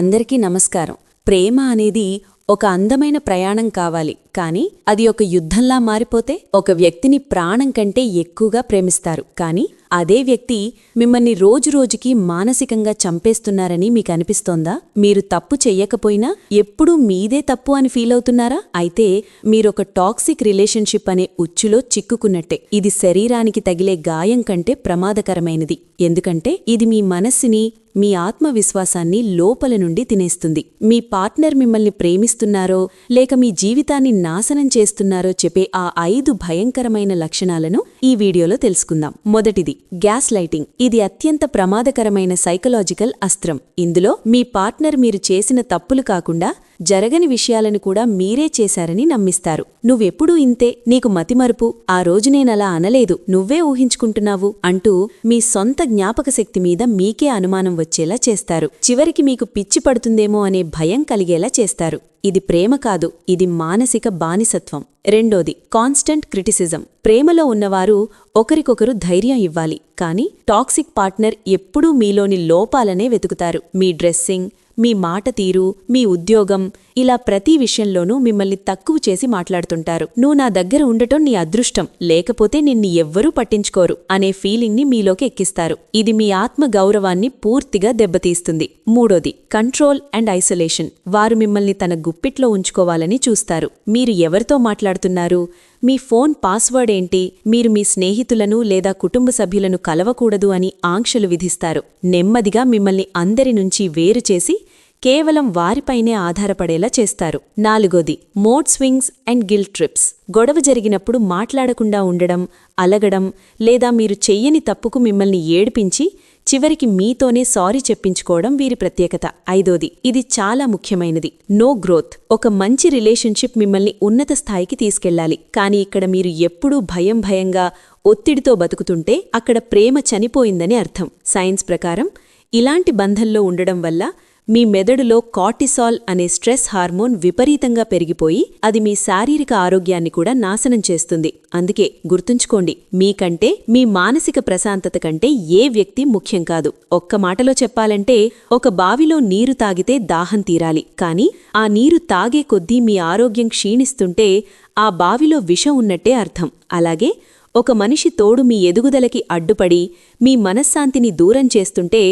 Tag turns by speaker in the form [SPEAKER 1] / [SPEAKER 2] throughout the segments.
[SPEAKER 1] అందరికీ నమస్కారం. ప్రేమ అనేది ఒక అందమైన ప్రయాణం కావాలి. కానీ అది ఒక యుద్ధంలా మారిపోతే ఒక వ్యక్తిని ప్రాణం కంటే ఎక్కువగా ప్రేమిస్తారు. కానీ అదే వ్యక్తి మిమ్మల్ని రోజురోజుకి మానసికంగా చంపేస్తున్నారని మీకు అనిపిస్తోందా? మీరు తప్పు చెయ్యకపోయినా ఎప్పుడూ మీదే తప్పు అని ఫీల్ అవుతున్నారా? అయితే మీరొక టాక్సిక్ రిలేషన్షిప్ అనే ఉచ్చులో చిక్కుకున్నట్టే. ఇది శరీరానికి తగిలే గాయం కంటే ప్రమాదకరమైనది. ఎందుకంటే ఇది మీ మనస్సుని మీ ఆత్మవిశ్వాసాన్ని లోపల నుండి తినేస్తుంది. మీ పార్ట్నర్ మిమ్మల్ని ప్రేమిస్తున్నారో లేక మీ జీవితాన్ని నాశనం చేస్తున్నారో చెప్పే ఆ ఐదు భయంకరమైన లక్షణాలను ఈ వీడియోలో తెలుసుకుందాం. మొదటిది గ్యాస్ లైటింగ్. ఇది అత్యంత ప్రమాదకరమైన సైకలాజికల్ అస్త్రం. ఇందులో మీ పార్ట్నర్ మీరు చేసిన తప్పులు కాకుండా జరగని విషయాలను కూడా మీరే చేశారని నమ్మిస్తారు. నువ్వెప్పుడూ ఇంతే నీకు మతిమరుపు ఆ రోజు నేనలా అనలేదు నువ్వే ఊహించుకుంటున్నావు అంటూ మీ సొంత జ్ఞాపకశక్తి మీద మీకే అనుమానం వచ్చేలా చేస్తారు. చివరికి మీకు పిచ్చి పడుతుందేమో అనే భయం కలిగేలా చేస్తారు. ఇది ప్రేమ కాదు ఇది మానసిక బానిసత్వం. రెండోది కాన్స్టెంట్ క్రిటిసిజం ప్రేమలో ఉన్నవారు ఒకరికొకరు ధైర్యం ఇవ్వాలి. కానీ టాక్సిక్ పార్ట్నర్ ఎప్పుడూ మీలోని లోపాలనే వెతుకుతారు. మీ డ్రెస్సింగ్ మీ మాట తీరు మీ ఉద్యోగం ఇలా ప్రతి విషయంలోనూ మిమ్మల్ని తక్కువ చేసి మాట్లాడుతుంటారు. నువ్వు నా దగ్గర ఉండటం నీ అదృష్టం లేకపోతే నిన్ను ఎవ్వరూ పట్టించుకోరు అనే ఫీలింగ్ని మీలోకి ఎక్కిస్తారు. ఇది మీ ఆత్మ గౌరవాన్ని పూర్తిగా దెబ్బతీస్తుంది. మూడోది కంట్రోల్ అండ్ ఐసోలేషన్ వారు మిమ్మల్ని తన గుప్పిట్లో ఉంచుకోవాలని చూస్తారు. మీరు ఎవరితో మాట్లాడుతున్నారు. మీ ఫోన్ పాస్వర్డ్ ఏంటి? మీరు మీ స్నేహితులను లేదా కుటుంబ సభ్యులను కలవకూడదు అని ఆంక్షలు విధిస్తారు. నెమ్మదిగా మిమ్మల్ని అందరి నుంచి వేరు చేసి కేవలం వారిపైనే ఆధారపడేలా చేస్తారు. నాలుగోది mood swings and guilt trips. గొడవ జరిగినప్పుడు మాట్లాడకుండా ఉండడం అలగడం లేదా మీరు చెయ్యని తప్పుకు మిమ్మల్ని ఏడిపించి చివరికి మీతోనే సారీ చెప్పించుకోవడం వీరి ప్రత్యేకత. ఐదోది ఇది చాలా ముఖ్యమైనది. No growth. ఒక మంచి రిలేషన్షిప్ మిమ్మల్ని ఉన్నత స్థాయికి తీసుకెళ్ళాలి కానీ ఇక్కడ మీరు ఎప్పుడూ భయం భయంగా ఒత్తిడితో బతుకుతుంటే అక్కడ ప్రేమ చనిపోయిందని అర్థం. సైన్స్ ప్రకారం ఇలాంటి బంధంలో ఉండడం వల్ల మీ మెదడులో కార్టిసాల్ అనే స్ట్రెస్ హార్మోన్ విపరీతంగా పెరిగిపోయి అది మీ శారీరక ఆరోగ్యాన్ని కూడా నాశనం చేస్తుంది. అందుకే గుర్తుంచుకోండి మీకంటే మీ మానసిక ప్రశాంతత కంటే ఏ వ్యక్తి ముఖ్యం కాదు. ఒక్క మాటలో చెప్పాలంటే ఒక బావిలో నీరు తాగితే దాహం తీరాలి. కాని ఆ నీరు తాగే కొద్దీ మీ ఆరోగ్యం క్షీణిస్తుంటే ఆ బావిలో విషం ఉన్నట్టే అర్థం. అలాగే ఒక మనిషి తోడు మీ ఎదుగుదలకి అడ్డుపడి మీ మనశ్శాంతిని దూరం చేస్తుంటే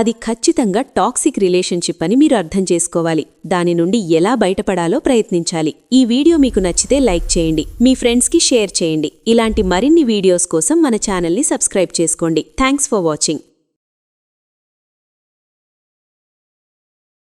[SPEAKER 1] అది ఖచ్చితంగా టాక్సిక్ రిలేషన్షిప్ అని మీరు అర్థం చేసుకోవాలి. దాని నుండి ఎలా బయటపడాలో ప్రయత్నించాలి. ఈ వీడియో మీకు నచ్చితే లైక్ చేయండి. మీ ఫ్రెండ్స్కి షేర్ చేయండి. ఇలాంటి మరిన్ని వీడియోస్ కోసం మన ఛానల్ని సబ్స్క్రైబ్ చేసుకోండి. Thanks for watching.